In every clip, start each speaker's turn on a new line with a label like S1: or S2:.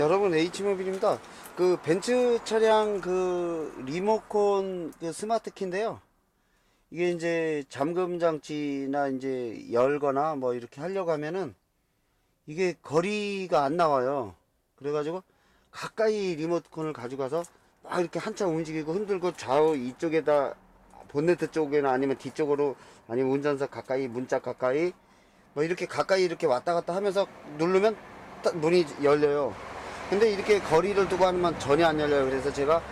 S1: 여러분 H모빌입니다. 그 벤츠 차량 그 리모컨 그 스마트 키인데요. 이게 이제 잠금 장치나 이제 열거나 뭐 이렇게 하려고 하면은 이게 거리가 안 나와요. 그래가지고 가까이 리모컨을 가져가서 막 이렇게 한참 움직이고 흔들고 좌우 이쪽에다 본네트 쪽에나 아니면 뒤쪽으로 아니면 운전석 가까이 문짝 가까이 뭐 이렇게 가까이 이렇게 왔다 갔다 하면서 누르면 딱 문이 열려요. 근데 이렇게 거리를 두고 하면 전혀 안 열려요. 그래서 제가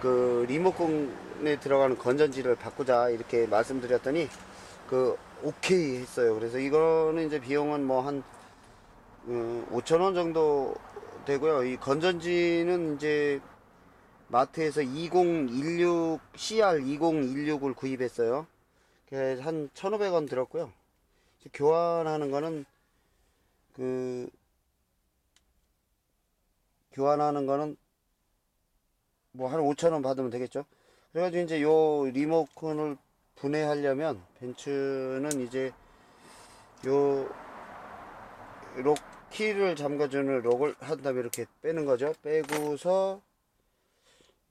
S1: 그 리모컨에 들어가는 건전지를 바꾸자 이렇게 말씀드렸더니 그 오케이 했어요. 그래서 이거는 이제 비용은 뭐한 5천 원 정도 되고요. 이 건전지는 이제 마트에서 2016 CR 2016을 구입했어요. 그래서 한 1,500원 들었고요. 교환하는 거는 그 교환하는 거는 뭐 한 5천원 받으면 되겠죠. 그래가지고 이제 요 리모컨을 분해하려면 벤츠는 이제 요, 록, 키를 잠가주는 록을 한 다음에 이렇게 빼는 거죠. 빼고서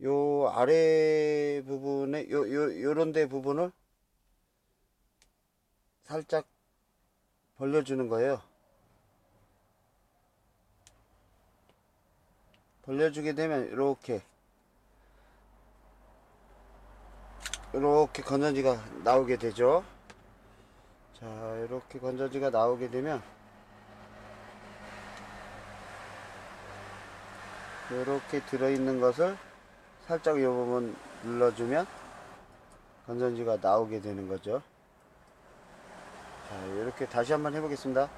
S1: 요 아래 부분에 요, 요, 요런 데 부분을 살짝 벌려주는 거예요. 벌려주게 되면 이렇게 이렇게 건전지가 나오게 되죠. 자 이렇게 건전지가 나오게 되면 이렇게 들어있는 것을 살짝 이 부분 눌러주면 건전지가 나오게 되는 거죠. 자 이렇게 다시 한번 해보겠습니다.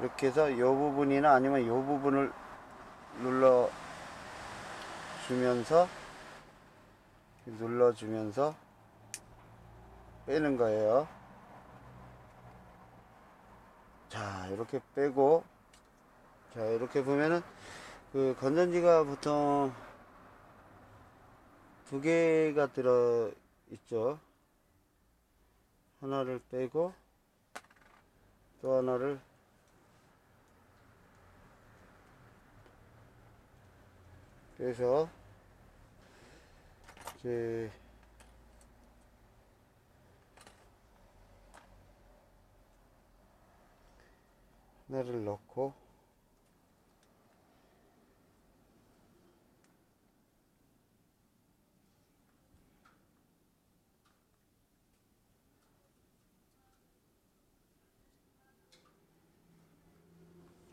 S1: 이렇게 해서 이 부분이나 아니면 이 부분을 눌러 주면서 눌러주면서 빼는 거예요. 자, 이렇게 빼고 자, 이렇게 보면은 그 건전지가 보통 두 개가 들어 있죠. 하나를 빼고 또 하나를 그래서 이제 하나를 넣고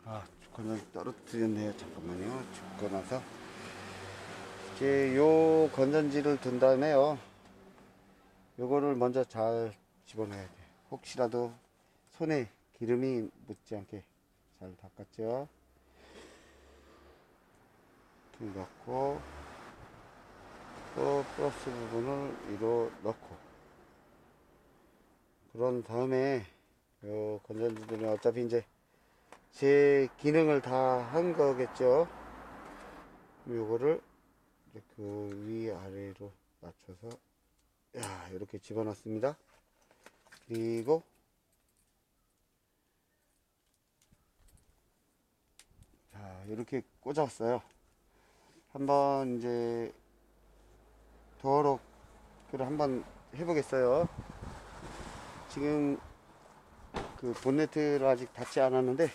S1: 아, 주권을 떨어뜨렸네요. 잠깐만요. 죽고 나서 이제 요 건전지를 둔 다음에요. 요거를 먼저 잘 집어넣어야 돼. 혹시라도 손에 기름이 묻지 않게 잘 닦았죠. 이렇게 넣고 또 플러스 부분을 위로 넣고 그런 다음에 요 건전지들은 어차피 이제 제 기능을 다 한 거겠죠. 요거를 그 위아래로 맞춰서 야 이렇게 집어넣습니다. 그리고 자 이렇게 꽂았어요. 한번 이제 도어록을 한번 해보겠어요. 지금 그 본네트를 아직 닫지 않았는데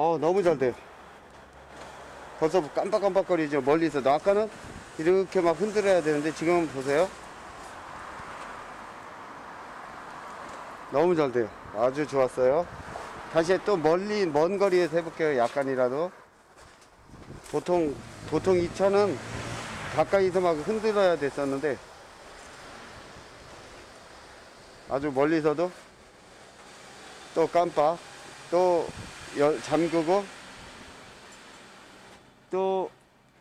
S1: 어 너무 잘 돼요 벌써 깜빡깜빡거리죠 멀리서. 나 아까는 이렇게 막 흔들어야 되는데 지금 보세요. 너무 잘 돼요. 아주 좋았어요. 다시 또 멀리 먼 거리에서 해볼게요 약간이라도. 보통 보통 이 차는 가까이서 막 흔들어야 됐었는데 아주 멀리서도 또 깜빡 또 열, 잠그고 또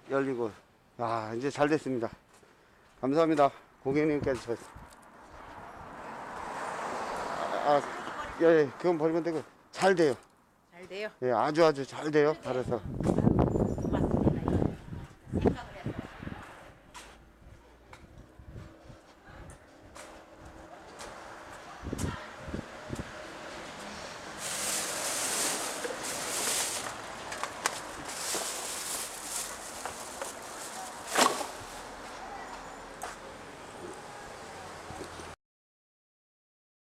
S1: 열리고. 아 이제 잘 됐습니다. 감사합니다. 고객님께서. 저 아, 예, 예, 그건 버리면 되고. 잘 돼요.
S2: 잘 돼요.
S1: 예, 아주 아주 잘 돼요. 잘해서